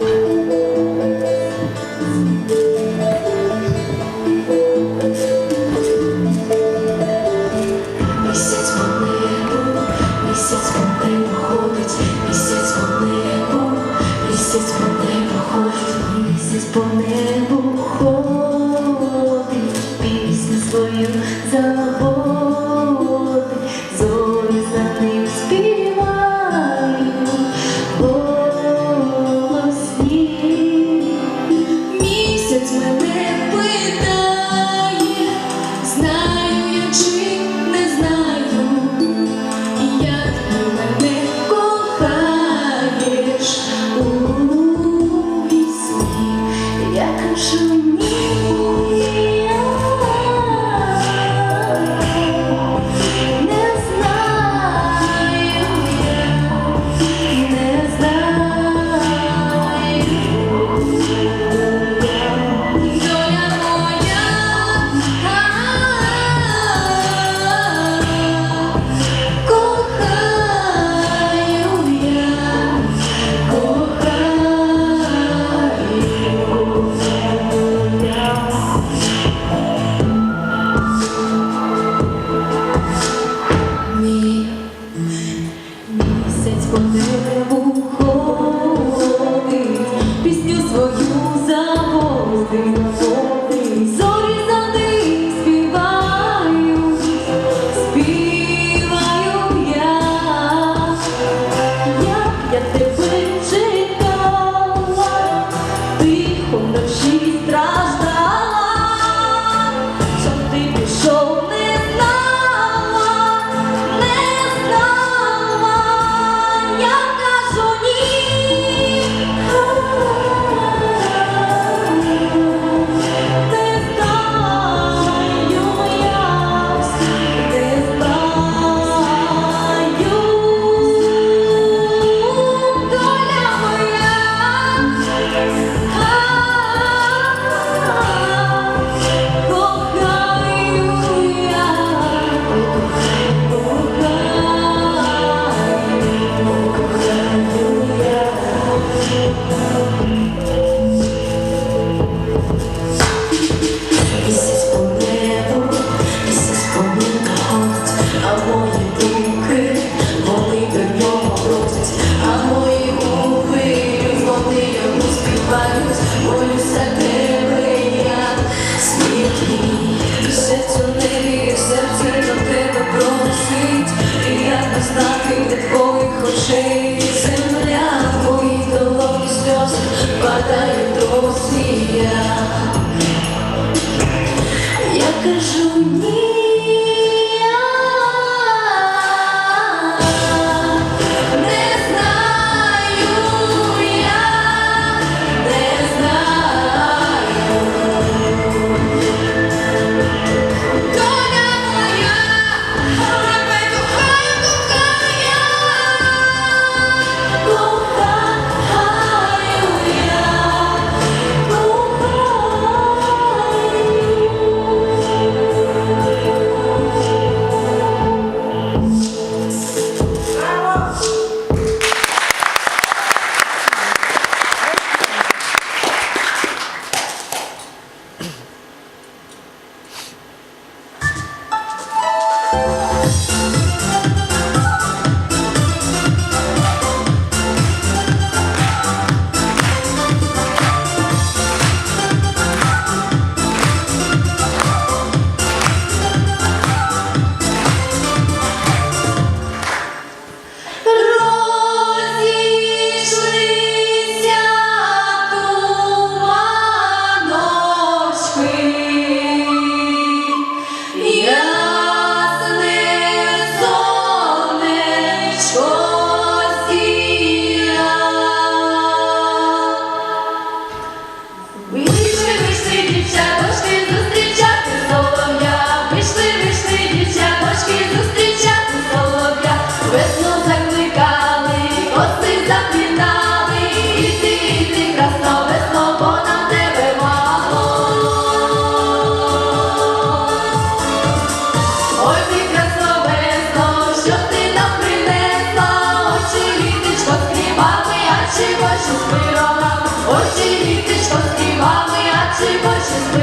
Місяць по небу, місяць по небу ходить, місяць по місяць по небу ходить, місяць по небу ходить, пісню свою забудь. Deus show nada trouxe just